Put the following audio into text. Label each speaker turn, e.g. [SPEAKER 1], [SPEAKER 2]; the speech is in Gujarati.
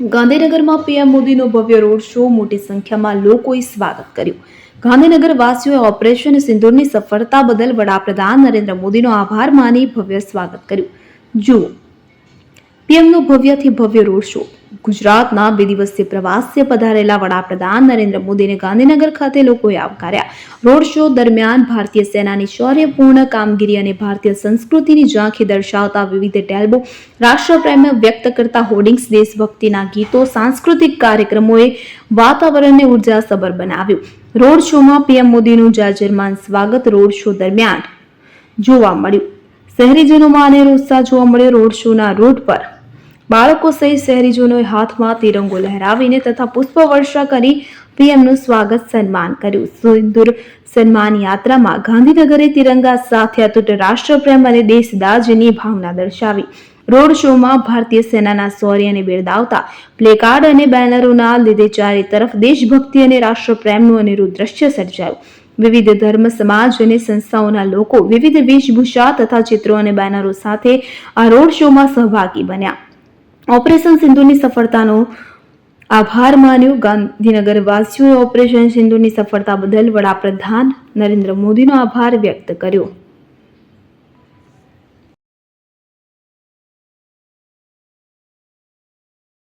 [SPEAKER 1] ગાંધીનગરમાં પીએમ મોદીનો ભવ્ય રોડ શો, મોટી સંખ્યામાં લોકોએ સ્વાગત કર્યું. ગાંધીનગર વાસીઓએ ઓપરેશન સિંદૂરની સફળતા બદલ વડાપ્રધાન નરેન્દ્ર મોદીનો આભાર માની ભવ્ય સ્વાગત કર્યું. જુઓ, પીએમનો ભવ્યથી ભવ્ય રોડ શો. ગુજરાતના બે દિવસીય પ્રવાસે પધારેલા વડાપ્રધાન નરેન્દ્ર મોદીને ગાંધીનગર ખાતે લોકોએ આવકાર્યા. રોડ શો દરમિયાન ભારતીય સેનાની શૌર્યપૂર્ણ કામગીરી અને ભારતીય સંસ્કૃતિની ઝાંખી દર્શાવતા વિવિધ ટેલ્બો રાષ્ટ્રપ્રેમ વ્યક્ત કરતા હોર્ડિંગ્સ દેશભક્તિના ગીતો, સાંસ્કૃતિક કાર્યક્રમોએ વાતાવરણને ઉર્જાસભર બનાવ્યું. રોડ શોમાં પીએમ મોદીનું જાજરમાન સ્વાગત રોડ શો દરમિયાન જોવા મળ્યું. શહેરીજનોમાં અનેરો ઉત્સાહ જોવા મળ્યો રોડ શોના રૂટ પર. બાળકો સહિત શહેરીજનોએ હાથમાં તિરંગો લહેરાવીને તથા પુષ્પવર્ષા કરી પીએમનું સ્વાગત સન્માન કર્યું. સિંદૂર સન્માન યાત્રામાં ગાંધીનગરે તિરંગા સાથે અતૂટ રાષ્ટ્રપ્રેમ અને દેશદાજની ભાવના દર્શાવી. રોડ શોમાં ભારતીય સેનાના શૌર્યને બિરદાવતા પ્લેકાર્ડ અને બેનરોના લીધે ચારે તરફ દેશભક્તિ અને રાષ્ટ્રપ્રેમનું અનેરું દ્રશ્ય સર્જાયું. વિવિધ ધર્મ, સમાજ અને સંસ્થાઓના લોકો વિવિધ વેશભૂષા તથા ચિત્રો અને બેનરો સાથે આ રોડ શોમાં સહભાગી બન્યા. ઓપરેશન સિંધુની સફળતાનો આભાર માન્યો ગાંધીનગર વાસીઓએ ઓપરેશન સિંધુની સફળતા બદલ વડાપ્રધાન નરેન્દ્ર મોદીનો આભાર વ્યક્ત કર્યો